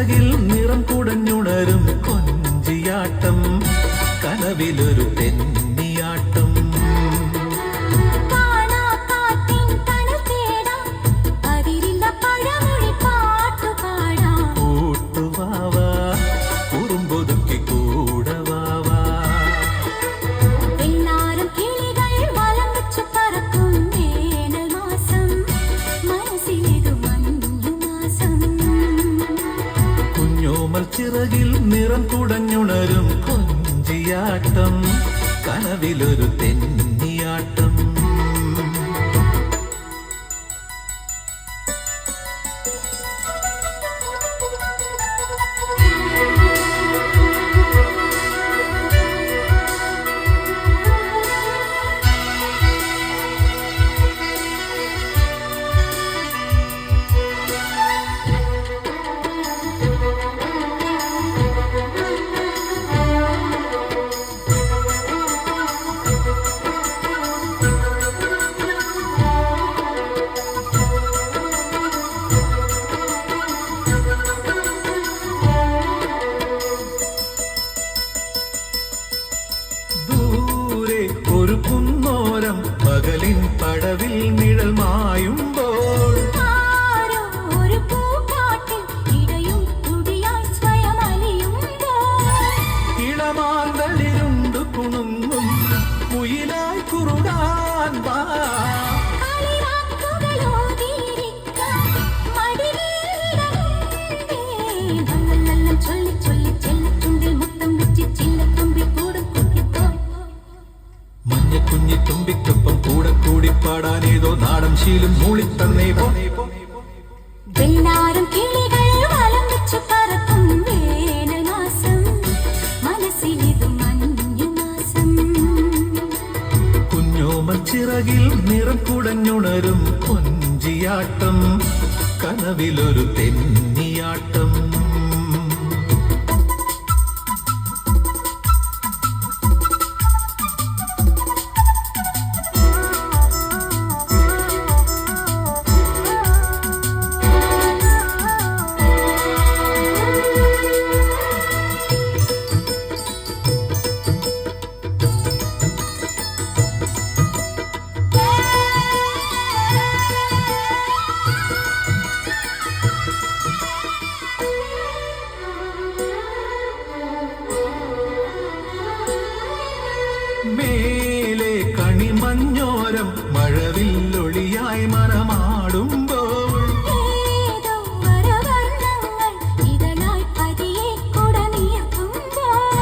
ചിറകിൽ നിറം കുടഞ്ഞുണരും കൊഞ്ചിയാട്ടം. കനവിലൊരു തെന്നിയാട്ടം. ചിറകിൽ നിറം കുടഞ്ഞുണരും കൊഞ്ചിയാട്ടം. കനവിലൊരു തെന്നിയാട്ടം நிழல் மாயும் போல். ஒரு பூக்காட்டில் இடையும் துடியாய் ஸ்வயம் அலியும் இளமார்ந்தல் இருந்து குணுங்கும் குயிலாய் குருடான் பா തുമ്പിക്കൊപ്പം കൂടെ കൂടി പാടാനേതോ നാടൻ ശീലും മൂളിത്തന്നേ പോ. വെള്ളാരം കിളികൾ വലം വെച്ചു പറക്കും മനസ്സിലിതു ചിറകിൽ നിറം കുടഞ്ഞുണരും കൊഞ്ചിയാട്ടം. കനവിലൊരു തെന്നിയാട്ടം. മേലെ കണിമഞ്ഞോരം മഴവില്ലൊളിയായി മനമാടുമ്പോൾ ഏതോ വരവർണ്ണങ്ങൾ ഇതളായി പതിയെ കുടനീർത്തുമ്പോൾ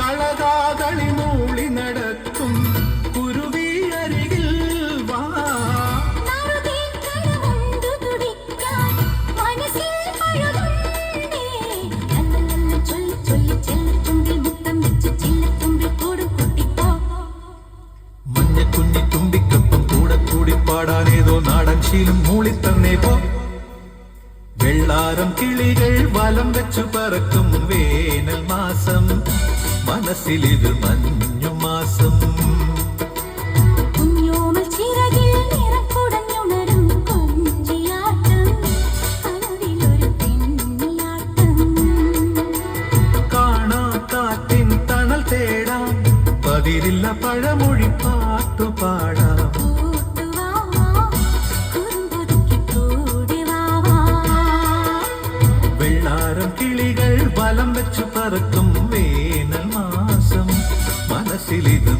കളകാകളി മൂളി നടക്കും കുരുവി അരികിൽ വാ നറുതേൻ കടമുണ്ടു തുടിക്കാൻ മനസ്സിൽ പഴുതുണ്ടേ. ലല്ലല്ലല്ല ചൊല്ലി ചൊല്ലി നാടൻ ശീലം മൂളിത്തന്നേ പോ. വെള്ളാരം കിളികൾ വലം വെച്ചു പറക്കും വേനൽ മാസം. മനസ്സിലിത് മഞ്ഞു മാസം. കാണാ കാറ്റിൻ തണൽ തേടാം. പതിരില്ല പഴമൊഴി പറച്ചു പറക്കും വേനൽ മാസം. മനസ്സിലിത്